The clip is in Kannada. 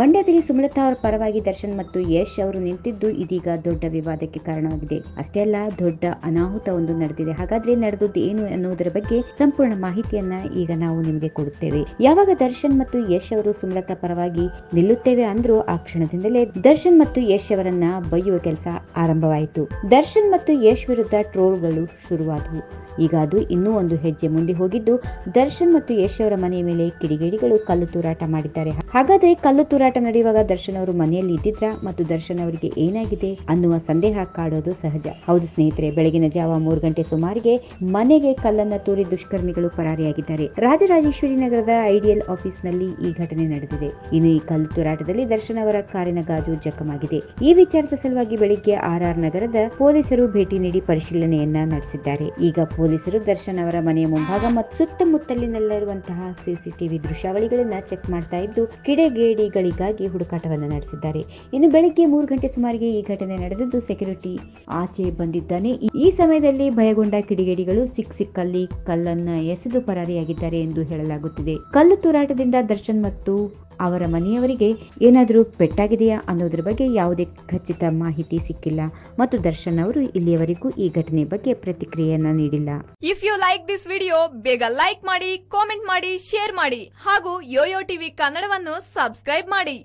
ಮಂಡ್ಯದಲ್ಲಿ ಸುಮಲತಾ ಅವರ ಪರವಾಗಿ ದರ್ಶನ್ ಮತ್ತು ಯಶ್ ಅವರು ನಿಂತಿದ್ದು ಇದೀಗ ದೊಡ್ಡ ವಿವಾದಕ್ಕೆ ಕಾರಣವಾಗಿದೆ. ಅಷ್ಟೇ ಅಲ್ಲ, ದೊಡ್ಡ ಅನಾಹುತ ಒಂದು ನಡೆದಿದೆ. ಹಾಗಾದ್ರೆ ನಡೆದದ್ದು ಏನು ಅನ್ನುವುದರ ಬಗ್ಗೆ ಸಂಪೂರ್ಣ ಮಾಹಿತಿಯನ್ನ ಈಗ ನಾವು ನಿಮಗೆ ಕೊಡುತ್ತೇವೆ. ಯಾವಾಗ ದರ್ಶನ್ ಮತ್ತು ಯಶ್ ಅವರು ಸುಮಲತಾ ಪರವಾಗಿ ನಿಲ್ಲುತ್ತೇವೆ ಅಂದ್ರೂ ಆ ಕ್ಷಣದಿಂದಲೇ ದರ್ಶನ್ ಮತ್ತು ಯಶ್ ಅವರನ್ನ ಬೈಯುವ ಕೆಲಸ ಆರಂಭವಾಯಿತು. ದರ್ಶನ್ ಮತ್ತು ಯಶ್ ವಿರುದ್ಧ ಟ್ರೋಲ್ಗಳು ಶುರುವಾದವು. ಈಗ ಅದು ಇನ್ನೂ ಒಂದು ಹೆಜ್ಜೆ ಮುಂದೆ ಹೋಗಿದ್ದು, ದರ್ಶನ್ ಮತ್ತು ಯಶ್ ಅವರ ಮನೆಯ ಮೇಲೆ ಕಿಡಿಗೇಡಿಗಳು ಕಲ್ಲು ತೂರಾಟ ಮಾಡಿದ್ದಾರೆ. ಹಾಗಾದ್ರೆ ಕಲ್ಲು ನಡೆಯುವಾಗ ದರ್ಶನ್ ಅವರು ಮನೆಯಲ್ಲಿ ಇದ್ದಿದ್ರ? ಮತ್ತು ದರ್ಶನ್ ಅವರಿಗೆ ಏನಾಗಿದೆ? ಅನ್ನುವ ಸಂದೇಹ ಕಾಡೋದು ಸಹಜ. ಹೌದು ಸ್ನೇಹಿತರೆ, ಬೆಳಗಿನ ಜಾವ ಮೂರು ಗಂಟೆ ಸುಮಾರಿಗೆ ಮನೆಗೆ ಕಲ್ಲನ್ನ ತೂರಿ ದುಷ್ಕರ್ಮಿಗಳು ಪರಾರಿಯಾಗಿದ್ದಾರೆ. ರಾಜರಾಜೇಶ್ವರಿ ನಗರದ ಐಡಿಯಲ್ ಆಫೀಸ್ನಲ್ಲಿ ಈ ಘಟನೆ ನಡೆದಿದೆ. ಇನ್ನು ಈ ಕಲ್ಲು ತೂರಾಟದಲ್ಲಿ ದರ್ಶನ್ ಅವರ ಕಾರಿನ ಗಾಜು ಜಖಮಾಗಿದೆ. ಈ ವಿಚಾರದ ಸಲುವಾಗಿ ಬೆಳಿಗ್ಗೆ ಆರ್ ಆರ್ ನಗರದ ಪೊಲೀಸರು ಭೇಟಿ ನೀಡಿ ಪರಿಶೀಲನೆಯನ್ನ ನಡೆಸಿದ್ದಾರೆ. ಈಗ ಪೊಲೀಸರು ದರ್ಶನ್ ಅವರ ಮನೆಯ ಮುಂಭಾಗ ಮತ್ತು ಸುತ್ತಮುತ್ತಲಿನಲ್ಲಿರುವಂತಹ ಸಿಸಿಟಿವಿ ದೃಶ್ಯಾವಳಿಗಳನ್ನ ಚೆಕ್ ಮಾಡ್ತಾ ಇದ್ದು, ಕಿಡೆಗೇಡಿಗಳಿಗಾಗಿ ಹುಡುಕಾಟವನ್ನು ನಡೆಸಿದ್ದಾರೆ. ಇನ್ನು ಬೆಳಗ್ಗೆ ಮೂರು ಗಂಟೆ ಸುಮಾರಿಗೆ ಈ ಘಟನೆ ನಡೆದಿದ್ದು ಸೆಕ್ಯೂರಿಟಿ ಆಚೆ ಬಂದಿದ್ದಾನೆ. ಈ ಸಮಯದಲ್ಲಿ ಭಯಗೊಂಡ ಕಿಡಿಗೇಡಿಗಳು ಸಿಕ್ ಸಿಕ್ಕಲ್ಲಿ ಕಲ್ಲನ್ನ ಎಸೆದು ಪರಾರಿಯಾಗಿದ್ದಾರೆ ಎಂದು ಹೇಳಲಾಗುತ್ತಿದೆ. ಕಲ್ಲು ತೂರಾಟದಿಂದ ದರ್ಶನ್ ಮತ್ತು ಅವರ ಮನೆಯವರಿಗೆ ಏನಾದರೂ ಪೆಟ್ಟಾಗಿದೆಯಾ ಅನ್ನೋದ್ರ ಬಗ್ಗೆ ಯಾವುದೇ ಖಚಿತ ಮಾಹಿತಿ ಸಿಕ್ಕಿಲ್ಲ. ಮತ್ತು ದರ್ಶನ್ ಅವರು ಇಲ್ಲಿಯವರೆಗೂ ಈ ಘಟನೆ ಬಗ್ಗೆ ಪ್ರತಿಕ್ರಿಯೆಯನ್ನ ನೀಡಿಲ್ಲ. If you like this video ಬೇಗ ಲೈಕ್ ಮಾಡಿ ಕಾಮೆಂಟ್ ಮಾಡಿ ಶೇರ್ ಮಾಡಿ ಹಾಗೂ ಯೋಯೋ ಟಿವಿ ಕನ್ನಡವನ್ನು ಸಬ್ಸ್ಕ್ರೈಬ್ ಮಾಡಿ.